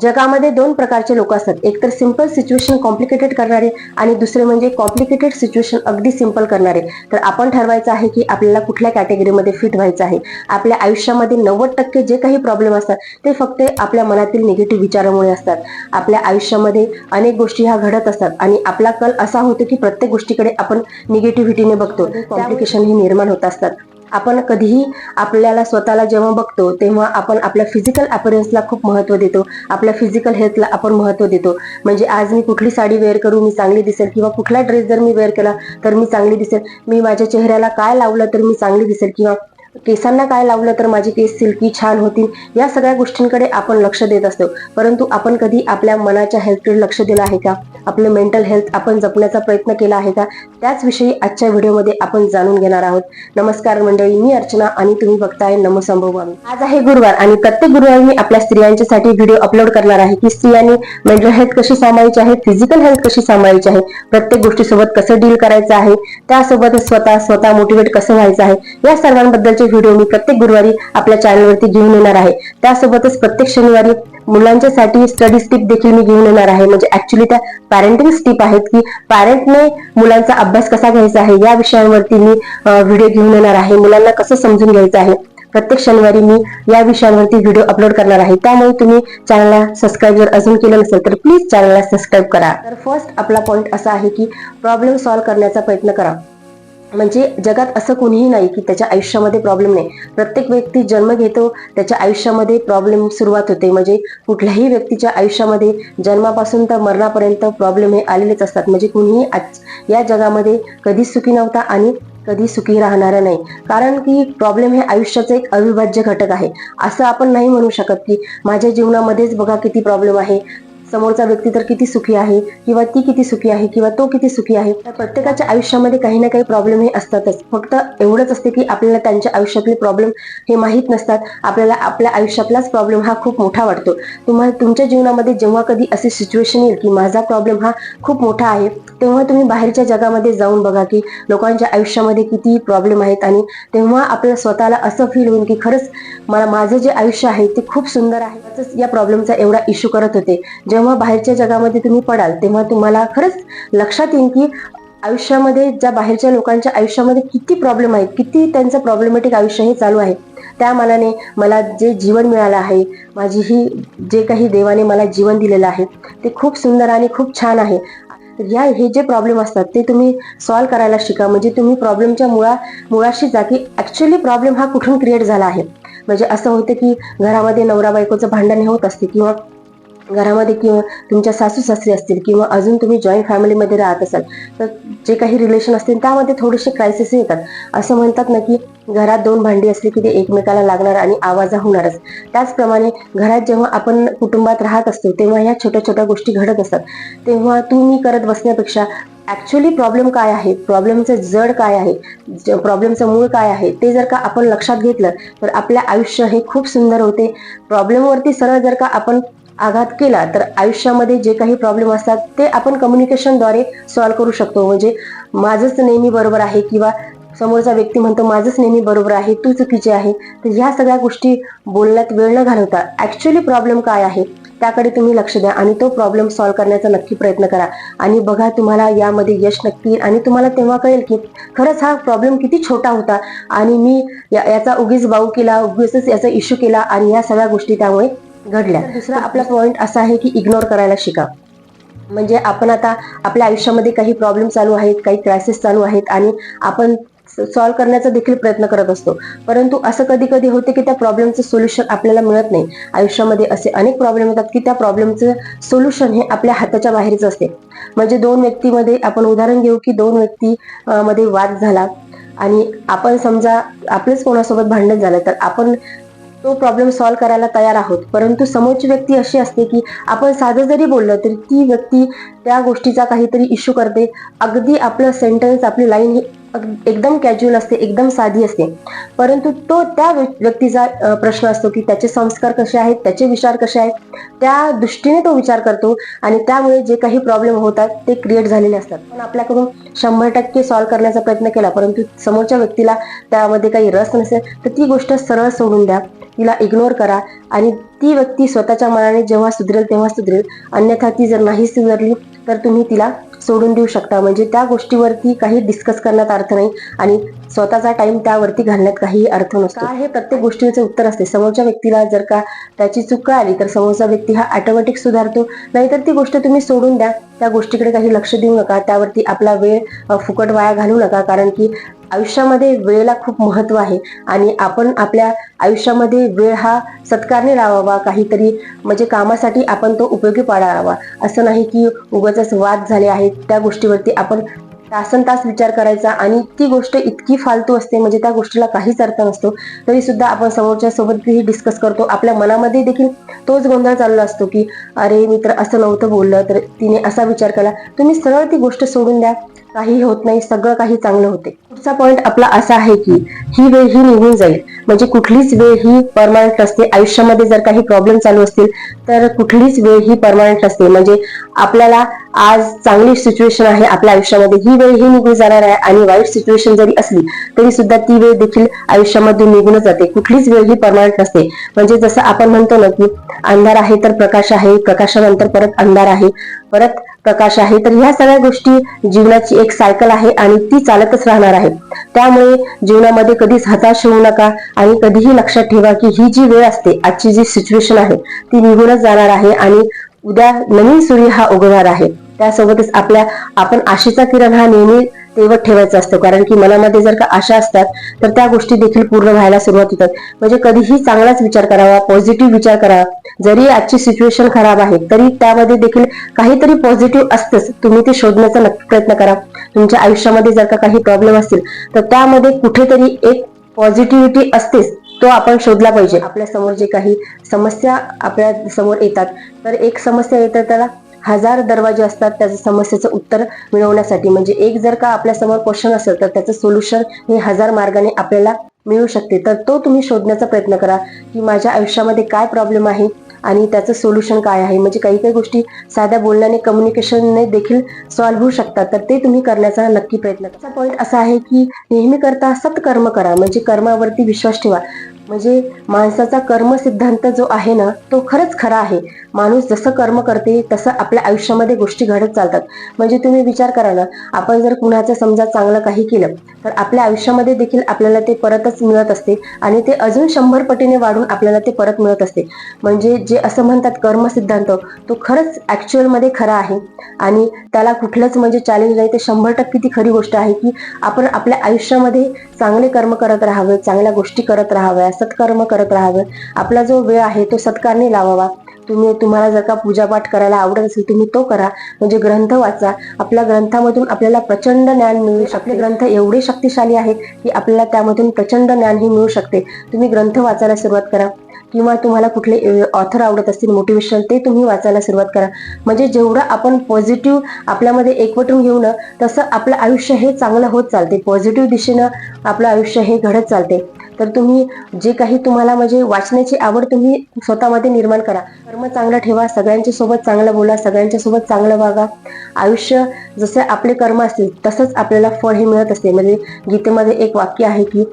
जगामध्ये दोन प्रकारचे लोक असतात. एक तर सिंपल सिच्युएशन कॉम्प्लिकेटेड करणारे आणि दुसरे म्हणजे कॉम्प्लिकेटेड सिच्युएशन अगदी सिंपल करणारे. तर आपण ठरवायचं आहे की आपल्याला कुठल्या कॅटेगरीमध्ये फिट व्हायचं आहे. आपल्या आयुष्यामध्ये नव्वद टक्के जे काही प्रॉब्लेम असतात ते फक्त आपल्या मनातील निगेटिव्ह विचारामुळे असतात. आपल्या आयुष्यामध्ये अनेक गोष्टी ह्या घडत असतात आणि आपला कल असा होतो की प्रत्येक गोष्टीकडे आपण निगेटिव्हिटीने बघतो. कॉम्प्लिकेशन हे निर्माण होत असतात. आपण कधीही आपल्याला स्वतःला जेव्हा बघतो तेव्हा आपण आपल्या फिजिकल अपरन्सला खूप महत्त्व देतो. आपल्या फिजिकल हेल्थला आपण महत्त्व देतो. म्हणजे आज मी कुठली साडी वेअर करू मी चांगली दिसेल किंवा कुठला ड्रेस जर मी वेअर केला तर मी चांगली दिसेल. मी माझ्या चेहऱ्याला काय लावलं तर मी चांगली दिसेल किंवा केसांना काय लावलं तर माझे केस सिल्की छान होतील? या सगळ्या गोष्टींकडे आपण लक्ष देत असतो. परंतु आपण कधी आपल्या मनाच्या हेल्थकडे लक्ष दिलं आहे का? आपलं मेंटल हेल्थ आपण जपण्याचा प्रयत्न केला आहे का? त्याच विषयी आजच्या व्हिडिओमध्ये आपण जाणून घेणार आहोत. नमस्कार मंडळी मी अर्चना आणि तुम्ही बघताय नमो संभवामी आज आहे गुरुवार आणि प्रत्येक गुरुवारी मी आपल्या स्त्रियांच्यासाठी व्हिडिओ अपलोड करणार आहे की स्त्रियांनी मेंटल हेल्थ कशी सांभाळायची आहे फिजिकल हेल्थ कशी सांभाळायची आहे प्रत्येक गोष्टीसोबत कसं डील करायचं आहे त्यासोबत स्वतः स्वतः मोटिवेट कसं व्हायचं आहे या सर्वांबद्दल सर्वांबद्दलचे व्हिडिओ मी प्रत्येक गुरुवारी आपल्या चॅनलवरती घेऊन येणार आहे. त्यासोबतच प्रत्येक शनिवारी मुलांच्यासाठी स्टडी स्टिप देखील मी घेऊन येणार आहे. म्हणजे ऍक्च्युली त्या पॅरेंटिंग स्टिप आहेत की पॅरेंटने मुलांचा अभ्यास कसा घ्यायचा आहे या विषयांवरती मी व्हिडिओ घेऊन येणार आहे. मुलांना कसं समजून घ्यायचं आहे? प्रत्येक शनिवारी मी या विषयांवरती व्हिडिओ अपलोड करणार आहे. त्यामुळे तुम्ही चॅनलला सबस्क्राईब जर अजून केलं नसेल तर प्लीज चॅनलला सबस्क्राईब करा. तर फर्स्ट आपला पॉईंट असा आहे की प्रॉब्लेम सॉल्व्ह करण्याचा प्रयत्न करा. म्हणजे जगात असं कोणीही नाही की त्याच्या आयुष्यामध्ये प्रॉब्लेम नाही. प्रत्येक व्यक्ती जन्म घेतो त्याच्या आयुष्यामध्ये प्रॉब्लेम सुरुवात होते. म्हणजे कुठल्याही व्यक्तीच्या आयुष्यामध्ये जन्मापासून तर मरणापर्यंत प्रॉब्लेम हे आलेलेच असतात. म्हणजे कुणीही आज या जगामध्ये कधीच सुखी नव्हता आणि कधी सुखी राहणारा नाही. कारण की प्रॉब्लेम हे आयुष्याचं एक अविभाज्य घटक आहे. असं आपण नाही म्हणू शकत की माझ्या जीवनामध्येच बघा किती प्रॉब्लेम आहे. समोरचा व्यक्ती तर किती सुखी आहे किंवा ती किती सुखी आहे किंवा तो किती सुखी आहे तर प्रत्येकाच्या आयुष्यामध्ये काही ना काही प्रॉब्लेम हे असतातच. फक्त एवढंच असते की आपल्याला त्यांच्या आयुष्यातले प्रॉब्लेम हे माहीत नसतात. आपल्याला आपल्या आयुष्यातलाच प्रॉब्लेम हा खूप मोठा वाटतो. तुम्हाला तुमच्या जीवनामध्ये जेव्हा कधी असे सिच्युएशन येईल की माझा प्रॉब्लेम हा खूप मोठा आहे तेव्हा तुम्ही बाहेरच्या जगामध्ये जाऊन बघा की लोकांच्या आयुष्यामध्ये किती प्रॉब्लेम आहेत आणि तेव्हा आपल्याला स्वतःला असं फील होईल की खरंच मला माझं जे आयुष्य आहे ते खूप सुंदर आहे. या प्रॉब्लेमचा एवढा इश्यू करत होते. जेव्हा बाहेरच्या जगामध्ये तुम्ही पडाल तेव्हा तुम्हाला खरंच लक्षात येईल की आयुष्यामध्ये ज्या बाहेरच्या लोकांच्या आयुष्यामध्ये किती प्रॉब्लेम आहेत किती त्यांचं प्रॉब्लेमॅटिक आयुष्य हे चालू आहे त्या मानाने मला जे जीवन मिळालं आहे माझी ही जे काही देवाने मला जीवन दिलेलं आहे ते खूप सुंदर आणि खूप छान आहे. या हे जे प्रॉब्लेम असतात ते तुम्ही सॉल्व्ह करायला शिका. म्हणजे तुम्ही प्रॉब्लेमच्या मुळा मुळाशी जा की ॲक्च्युली प्रॉब्लेम हा कुठून क्रिएट झाला आहे. म्हणजे असं होतं की घरामध्ये नवरा बायकोचं भांडण हे होत असते किंवा घरामध्ये किंवा तुमच्या सासू सासरी असतील किंवा अजून तुम्ही जॉईंट फॅमिलीमध्ये राहत असाल तर जे काही रिलेशन असतील त्यामध्ये थोडेसे क्रायसिस येतात. असं म्हणतात ना की घरात दोन भांडी असली की ते एकमेकाला लागणार आणि आवाजा होणारच. त्याचप्रमाणे घरात जेव्हा आपण कुटुंबात राहत असतो तेव्हा ह्या छोट्या छोट्या गोष्टी घडत असतात. तेव्हा तुम्ही करत बसण्यापेक्षा ॲक्च्युली प्रॉब्लेम काय आहे? प्रॉब्लेमचं जड काय आहे? प्रॉब्लेमचं मूळ काय आहे? ते जर का आपण लक्षात घेतलं तर आपलं आयुष्य हे खूप सुंदर होते. प्रॉब्लेमवरती सरळ जर का आपण आघात केला तर आयुष्यामध्ये जे काही प्रॉब्लेम असतात ते आपण कम्युनिकेशनद्वारे सॉल्व्ह करू शकतो. म्हणजे माझंच नेहमी बरोबर आहे किंवा समोरचा व्यक्ती म्हणतो माझंच नेहमी बरोबर आहे तू चुकीचे आहे. तर ह्या सगळ्या गोष्टी बोलण्यात वेळ न घालवता ॲक्च्युली प्रॉब्लेम काय आहे त्याकडे तुम्ही लक्ष द्या आणि तो प्रॉब्लेम सॉल्व्ह करण्याचा नक्की प्रयत्न करा. आणि बघा तुम्हाला यामध्ये यश नक्की येईल. आणि तुम्हाला तेव्हा कळेल की खरंच हा प्रॉब्लेम किती छोटा होता. आणि मी या- याचा उगीच बाऊ केला उगीच याचा इश्यू केला आणि या सगळ्या गोष्टी त्यामुळे घडल्या. दुसरा आपला पॉइंट असा आहे की इग्नोर करायला शिका. म्हणजे आपण आता आपल्या आयुष्यामध्ये काही प्रॉब्लेम चालू आहेत काही क्रायसिस चालू आहेत आणि आपण सॉल्व्ह करण्याचा देखील प्रयत्न करत असतो. परंतु असं कधी कधी होते की त्या प्रॉब्लेमचं सोल्युशन आपल्याला मिळत नाही. आयुष्यामध्ये असे अनेक प्रॉब्लेम येतात की त्या प्रॉब्लेमचं सोल्युशन हे आपल्या हाताच्या बाहेरच असते. म्हणजे दोन व्यक्तीमध्ये आपण उदाहरण घेऊ की दोन व्यक्ती मध्ये वाद झाला आणि आपण समजा आपलेच कोणासोबत भांडण झालं तर आपण तो प्रॉब्लेम सॉल्व्ह करायला तयार आहोत. परंतु समोरची व्यक्ती अशी असते की आपण साधं जरी बोललं तरी ती व्यक्ती त्या गोष्टीचा काहीतरी इश्यू करते. अगदी आपलं सेंटेन्स आपली लाईन ही एकदम कॅज्युअल असते एकदम साधी असते. परंतु तो त्या व्य- व्यक्तीचा प्रश्न असतो की त्याचे संस्कार कसे आहेत त्याचे विचार कसे आहेत त्या दृष्टीने तो विचार करतो आणि त्यामुळे जे काही प्रॉब्लेम होतात ते क्रिएट झालेले असतात. पण आपल्याकडून शंभर टक्के सॉल्व्ह करण्याचा प्रयत्न केला परंतु समोरच्या व्यक्तीला त्यामध्ये काही रस नसेल तर ती गोष्ट सरळ सोडून द्या. तिला इग्नोर करा आणि ती व्यक्ती स्वतःच्या मनाने जेव्हा सुधरेल तेव्हा सुधरेल. अन्यथा ती जर नाही सुधारली तर तुम्ही तिला सोडून देऊ शकता. म्हणजे त्या गोष्टीवरती काही डिस्कस करण्यात अर्थ नाही. आणि स्वतःचा टाइम त्यावरती घालण्यात काही अर्थ नसतो. हे प्रत्येक गोष्टीचं उत्तर असते. समोरच्या व्यक्तीला जर का त्याची चूक कळाली तर समोरचा व्यक्ती हा ऑटोमॅटिक सुधारतो. नाहीतर ती गोष्ट तुम्ही सोडून द्या. त्या गोष्टीकडे काही लक्ष देऊ नका. त्यावरती आपला वेळ फुकट वाया घालू नका. कारण की आयुष्यामध्ये वेळेला खूप महत्त्व आहे. आणि आपण आपल्या आयुष्यामध्ये वेळ हा सत्कारने लावावा. काहीतरी म्हणजे कामासाठी आपण तो उपयोगी पाडावा. असं नाही की उगाच वाद झाले आहेत. त्या गोष्टीवरती आपण तासन तास विचार करायचा आणि ती गोष्ट इतकी फालतू असते म्हणजे त्या गोष्टीला काहीच अर्थ नसतो. तरी सुद्धा आपण समोरच्या सोबत डिस्कस करतो. आपल्या मनामध्ये देखील तोच गोंधळ चालला असतो की अरे मी तर असं नव्हतं बोललं तर तिने असा विचार केला. तुम्ही सरळ ती गोष्ट सोडून द्या. काही होत नाही सगळं काही चांगलं होते. पुढचा पॉइंट आपला असा आहे की ही वेळ ही निघून जाईल. म्हणजे कुठलीच वेळ ही परमानंट असते आयुष्यामध्ये जर काही प्रॉब्लेम चालू असतील तर कुठलीच वेळ ही परमानंट असते म्हणजे आपल्याला आज चांगली सिच्युएशन आहे आपल्या आयुष्यामध्ये. ही वेळ ही निघून जाणार आहे आणि वाईट सिच्युएशन जरी असली तरी सुद्धा ती वेळ देखील आयुष्यामध्ये निघूनच जाते. कुठलीच वेळ ही परमानंट नसते. म्हणजे जसं आपण म्हणतो ना की अंधार आहे तर प्रकाश आहे प्रकाशानंतर परत अंधार आहे. परत प्रकाश आहे. तर ह्या सगळ्या गोष्टी जीवनाची एक सायकल आहे आणि ती चालतच राहणार आहे. त्यामुळे जीवनामध्ये कधीच हताश होऊ नका आणि कधीही लक्षात ठेवा की ही जी वेळ असते आजची जी सिच्युएशन आहे ती निघूनच जाणार आहे आणि उद्या नवीन सूर्य हा उगवणार आहे. त्यासोबतच आपल्या आपण आशेचा किरण हा नेहमी तेवत ठेवायचं असतं. कारण की मनामध्ये जर का आशा असतात तर त्या गोष्टी देखील पूर्ण व्हायला सुरुवात होतात. म्हणजे कधीही चांगलाच विचार करावा पॉझिटिव्ह विचार करावा जरी आजची सिच्युएशन खराब आहे तरी त्यामध्ये देखील काहीतरी पॉझिटिव्ह असतंच. तुम्ही ते शोधण्याचा नक्की प्रयत्न करा. तुमच्या आयुष्यामध्ये जर का काही प्रॉब्लेम असतील तर त्यामध्ये कुठेतरी एक पॉझिटिव्हिटी असतेच तो आपण शोधला पाहिजे. आपल्यासमोर जे काही समस्या आपल्यासमोर येतात तर एक समस्या येतात त्याला हजार दरवाजे असतात त्याचं समस्येचं उत्तर मिळवण्यासाठी. म्हणजे एक जर का आपल्यासमोर क्वेश्चन असेल तर त्याचं सोल्युशन हे हजार मार्गाने आपल्याला मिळू शकते. तर तो तुम्ही शोधण्याचा प्रयत्न करा की माझ्या आयुष्यामध्ये काय प्रॉब्लेम आहे आणि त्याचं सोल्युशन काय आहे. म्हणजे काही काही गोष्टी साध्या बोलण्याने कम्युनिकेशनने देखील सॉल्व्ह होऊ शकतात. तर ते तुम्ही करण्याचा नक्की प्रयत्न त्याचा पॉईंट असा आहे की नेहमी करता सत्कर्म करा. म्हणजे कर्मावरती विश्वास ठेवा. म्हणजे माणसाचा कर्म सिद्धांत जो आहे ना तो खरंच खरा आहे. माणूस जसं कर्म करते तसं आपल्या आयुष्यामध्ये गोष्टी घडत चालतात. म्हणजे तुम्ही विचार करा ना आपण जर कुणाचं समजा चांगलं काही केलं तर आपल्या आयुष्यामध्ये देखील आपल्याला ते परतच मिळत असते आणि ते अजून शंभर पटीने वाढून आपल्याला ते परत मिळत असते. म्हणजे जे असं म्हणतात कर्म सिद्धांत तो खरंच ॲक्च्युअलमध्ये खरा आहे. आणि त्याला कुठलंच म्हणजे चॅलेंज नाही ते शंभर टक्के ती खरी गोष्ट आहे की आपण आपल्या आयुष्यामध्ये चांगले कर्म करत राहावे चांगल्या गोष्टी करत राहाव्या सत्कर्म करत राहावे. आपला जो वेळ आहे तो सत्कारने लावावा. तुम्ही तुम्हाला जर का पूजापाठ करायला आवडत असेल तुम्ही तो करा. म्हणजे ग्रंथ वाचा. आपल्या ग्रंथामधून आपल्याला प्रचंड ज्ञान मिळू शकते. ग्रंथ एवढे शक्तिशाली आहेत की आपल्याला त्यामधून प्रचंड ज्ञानही मिळू शकते. तुम्ही ग्रंथ वाचायला सुरुवात करा. किंवा तुम्हाला कुठले ऑथर आवडत असतील मोटिवेशन ते तुम्ही वाचायला सुरुवात करा. म्हणजे जेवढं आपण पॉझिटिव्ह आपल्यामध्ये एकवटून घेऊ ना तसं आपलं आयुष्य हे चांगलं होत चालते. पॉझिटिव्ह दिशेनं आपलं आयुष्य हे घडत चालते. तर तुम्ही जे काही तुम्हाला म्हणजे वाचण्याची आवड तुम्ही स्वतःमध्ये निर्माण करा. कर्म चांगलं ठेवा सगळ्यांच्या सोबत चांगलं बोला सगळ्यांच्या सोबत चांगलं वागा. आयुष्य जसे आपले कर्म असतील तसंच आपल्याला फळ हे मिळत असते. म्हणजे गीतेमध्ये एक वाक्य आहे की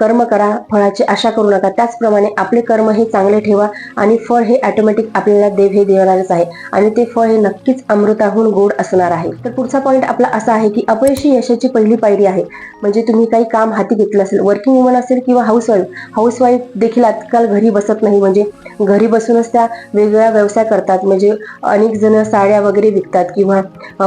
कर्म करा फळाची आशा करू नका. त्याचप्रमाणे आपले कर्म हे चांगले ठेवा आणि फळ हे ऑटोमॅटिक आपल्याला देव हे देणारच आहे. आणि ते फळ हे नक्कीच अमृताहून गोड असणार आहे. तर पुढचा पॉईंट आपला असा आहे की अपयशी यशाची पहिली पायरी आहे. म्हणजे तुम्ही काही काम हाती घेतलं असेल वर्किंग वुमन असेल किंवा हाऊसवाईफ हाऊसवाईफ देखील आजकाल घरी बसत नाही. म्हणजे घरी बसूनच त्या वेगवेगळ्या व्यवसाय करतात. म्हणजे अनेक जण साड्या वगैरे विकतात किंवा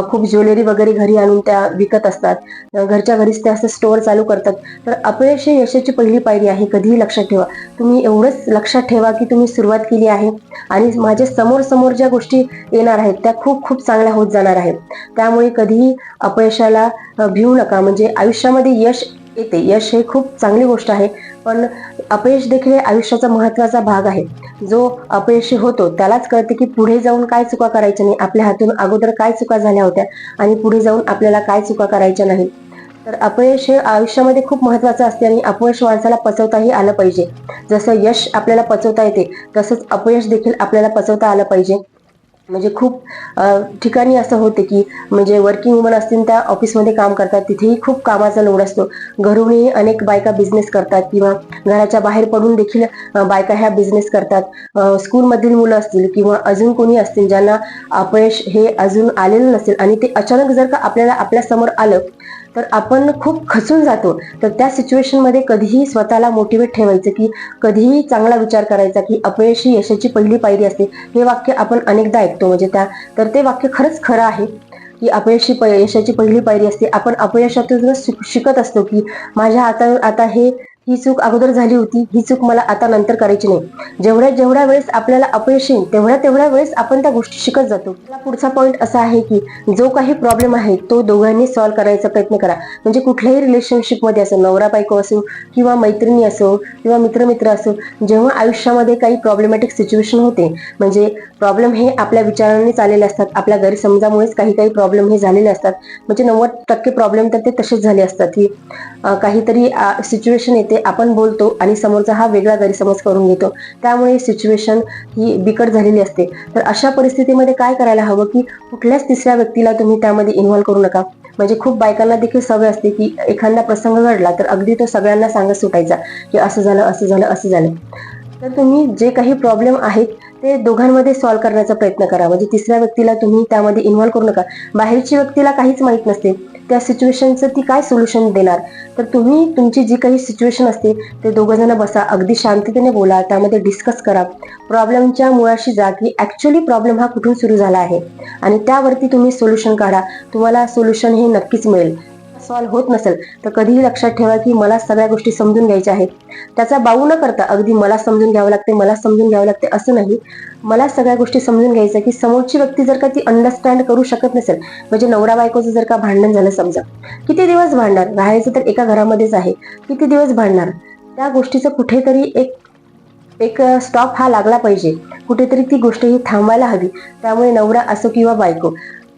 खूप ज्वेलरी वगैरे घरी आणून त्या विकत असतात. घरच्या घरीच त्या असं स्टोअर चालू करतात. तर अपयशी ही यशाची पहिली पायरी आहे कधीही लक्षात ठेवा. तुम्ही एवढंच लक्षात ठेवा की तुम्ही सुरुवात केली आहे आणि माझ्यासमोर समोर ज्या गोष्टी येणार आहेत त्या खूप खूप चांगल्या होत जाणार आहेत. त्यामुळे कधीही अपयशाला भिवू नका. म्हणजे आयुष्यामध्ये यश येते. यश हे खूप चांगली गोष्ट आहे पण अपयश देखील आयुष्याचा महत्त्वाचा भाग आहे. जो अपयशी होतो त्यालाच कळते की पुढे जाऊन काय चुका करायच्या नाही. आपल्या हातून अगोदर काय चुका झाल्या होत्या आणि पुढे जाऊन आपल्याला काय चुका करायच्या नाही तर अपयश हे आयुष्यामध्ये खूप महत्वाचं असते आणि अपयश माणसाला पचवताही आलं पाहिजे. जसं यश आपल्याला पचवता येते तसंच अपयश देखील आपल्याला पचवता आलं पाहिजे. म्हणजे खूप ठिकाणी असं होते की म्हणजे वर्किंग वुमन असतील त्या ऑफिसमध्ये काम करतात तिथेही खूप कामाचा लोड असतो. घरूनही अनेक बायका बिझनेस करतात किंवा घराच्या बाहेर पडून देखील बायका ह्या बिझनेस करतात. स्कूलमधील मुलं असतील किंवा अजून कोणी असतील ज्यांना अपयश हे अजून आलेलं नसेल आणि ते अचानक जर का आपल्याला आपल्यासमोर आलं तर आपण खूप खचून जातो. तर त्या सिच्युएशनमध्ये कधीही स्वतःला मोटिवेट ठेवायचं की कधीही चांगला विचार करायचा की अपयशी यशाची पहिली पायरी असते. हे वाक्य आपण अनेकदा ऐकतो. म्हणजे त्या तर ते वाक्य खरंच खरं आहे की अपयशी यशाची पहिली पायरी असते. आपण अपयशातून शिकत असतो की माझ्या आता आता हे ही चूक अगोदर झाली होती. ही चूक मला आता नंतर करायची नाही. जेवढ्या जेवढ्या वेळेस आपल्याला अपयश येईल तेवढ्या तेवढ्या वेळेस आपण त्या गोष्टी शिकत जातो. पुढचा पॉईंट असा आहे की जो काही प्रॉब्लेम आहे तो दोघांनी सॉल्व्ह करायचा प्रयत्न करा. म्हणजे कुठल्याही रिलेशनशिपमध्ये असो नवरा बायको असो किंवा मैत्रिणी असो किंवा मित्रमित्र असो जेव्हा आयुष्यामध्ये काही प्रॉब्लेमॅटिक सिच्युएशन होते म्हणजे प्रॉब्लेम हे आपल्या विचारांनीच आलेले असतात. आपल्या गैरसमजामुळेच काही काही प्रॉब्लेम हे झालेले असतात. म्हणजे नव्वद टक्के प्रॉब्लेम तर ते तसेच झाले असतात की काहीतरी सिच्युएशन येते आपण बोलतो आणि समोरचा हा वेगळा गैरसमज करून घेतो. त्यामुळे सिच्युएशन ही बिकट झालेली असते. तर अशा परिस्थितीमध्ये काय करायला हवं की कुठल्याच तिसऱ्या व्यक्तीला तुम्ही त्यामध्ये इन्व्हॉल्व करू नका. म्हणजे खूप बायकांना देखील सवय असते की एखादा प्रसंग घडला तर अगदी तो सगळ्यांना सांगत सुटायचा की असं झालं असं झालं असं झालं. तर तुम्ही जे काही प्रॉब्लेम आहेत ते दोघांमध्ये सॉल्व्ह करण्याचा प्रयत्न करा. म्हणजे तिसऱ्या व्यक्तीला तुम्ही त्यामध्ये इन्व्हॉल्व करू नका. बाहेरची व्यक्तीला काहीच माहीत नसते. त्या सिच्युएशनचं ती काय सोल्युशन देणार? तर तुम्ही तुमची जी काही सिच्युएशन असते ते दोघं जण बसा अगदी शांततेने बोला त्यामध्ये डिस्कस करा. प्रॉब्लेमच्या मुळाशी जा की ॲक्च्युली प्रॉब्लेम हा कुठून सुरू झाला आहे? आणि त्यावरती तुम्ही सोल्युशन काढा. तुम्हाला सोल्युशन हे नक्कीच मिळेल. सॉल्व्ह होत नसेल तर कधीही लक्षात ठेवा की मला सगळ्या गोष्टी समजून घ्यायच्या आहेत. त्याचा बाऊ न करता अगदी मला समजून घ्यावं लागते मला समजून घ्यावं लागते असं नाही. मला सगळ्या गोष्टी समजून घ्यायचं की समोरची व्यक्ती जर का ती अंडरस्टँड करू शकत नसेल म्हणजे नवरा बायकोचं जर का भांडण झालं समजा किती दिवस भांडणार? राहायचं तर एका घरामध्येच आहे. किती दिवस भांडणार? त्या गोष्टीचं कुठेतरी एक एक स्टॉप हा लागला पाहिजे. कुठेतरी ती गोष्ट ही थांबायला हवी. त्यामुळे नवरा असो किंवा बायको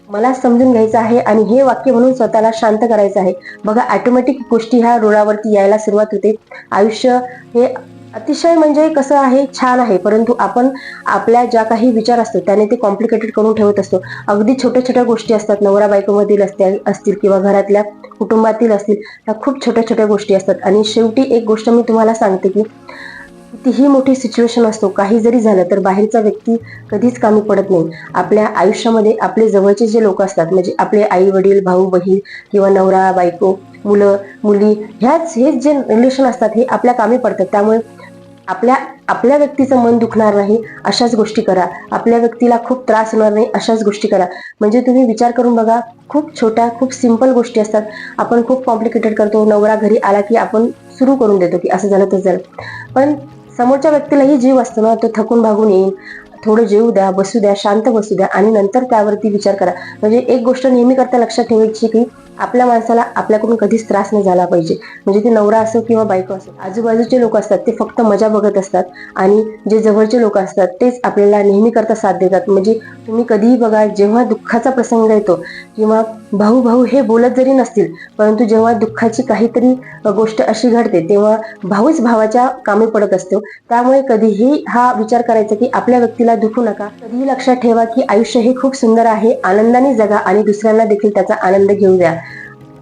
मला समजून घ्यायचं आहे आणि हे वाक्य म्हणून स्वतःला शांत करायचं आहे. बघा ऑटोमॅटिक गोष्टी ह्या रुळावरती यायला सुरुवात होते. आयुष्य हे अतिशय म्हणजे कसं आहे? छान आहे. परंतु आपण आपल्या ज्या काही विचार असतो त्याने ते कॉम्प्लिकेटेड करून ठेवत असतो. अगदी छोट्या छोट्या गोष्टी असतात. नवरा बायकोमधील असतील असतील किंवा घरातल्या कुटुंबातील असतील ह्या खूप छोट्या छोट्या गोष्टी असतात. आणि शेवटी एक गोष्ट मी तुम्हाला सांगते की कितीही मोठी सिच्युएशन असतो काही जरी झालं तर बाहेरचा व्यक्ती कधीच कामी पडत नाही. आपल्या आयुष्यामध्ये आपले जवळचे जे लोक असतात म्हणजे आपले आई वडील भाऊ बहीण किंवा नवरा बायको मुलं मुली ह्याच हेच जे रिलेशन असतात हे आपल्या कामी पडतात. त्यामुळे आपल्या आपल्या व्यक्तीचं मन दुखणार नाही अशाच गोष्टी करा. आपल्या व्यक्तीला खूप त्रास होणार नाही अशाच गोष्टी करा. म्हणजे तुम्ही विचार करून बघा खूप छोट्या खूप सिंपल गोष्टी असतात. आपण खूप कॉम्प्लिकेटेड करतो. नवरा घरी आला की आपण सुरू करून देतो की असं झालं तसं झालं. पण समोरच्या व्यक्तीलाही जीव असतो ना तो थकून भागून येईल. थोडं जेवू द्या बसू द्या शांत बसू द्या आणि नंतर त्यावरती विचार करा. म्हणजे एक गोष्ट नेहमी करता लक्षात ठेवायची की आपल्या माणसाला आपल्याकडून कधीच त्रास नाही झाला पाहिजे. म्हणजे ते नवरा असो किंवा बायको असो आजूबाजूचे लोक असतात ते फक्त मजा बघत असतात आणि जे जवळचे लोक असतात तेच आपल्याला नेहमी करता साथ देतात. म्हणजे तुम्ही कधीही बघा जेव्हा दुःखाचा प्रसंग येतो किंवा भाऊ भाऊ हे बोलत जरी नसतील परंतु जेव्हा दुःखाची काहीतरी गोष्ट अशी घडते तेव्हा भाऊच भावाच्या कामी पडत असतो. त्यामुळे कधीही हा विचार करायचा की आपल्या व्यक्तीला दुखू नका. कधीही लक्षात ठेवा की आयुष्य हे खूप सुंदर आहे. आनंदाने जगा आणि दुसऱ्यांना देखील त्याचा आनंद घेऊ द्या.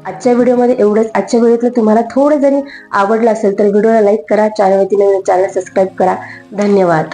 आजच्या व्हिडिओमध्ये एवढंच. आजच्या व्हिडिओतलं तुम्हाला थोडं जरी आवडलं असेल तर व्हिडिओला लाईक करा. चॅनलवरती नवीन चॅनल सबस्क्राईब करा. धन्यवाद.